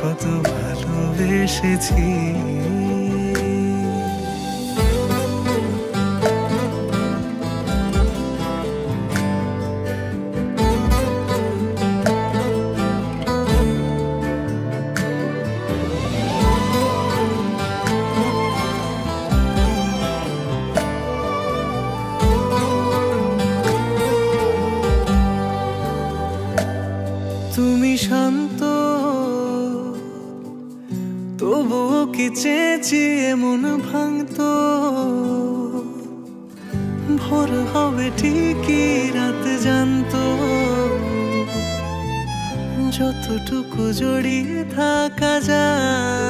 কত ভালোবেসেছি। তুমি শান্ত তবুও কি চেয়েছি এমন ভাঙত? ভোর হবে ঠিকই রাত জানত। যতটুকু জড়িয়ে থাকা যায়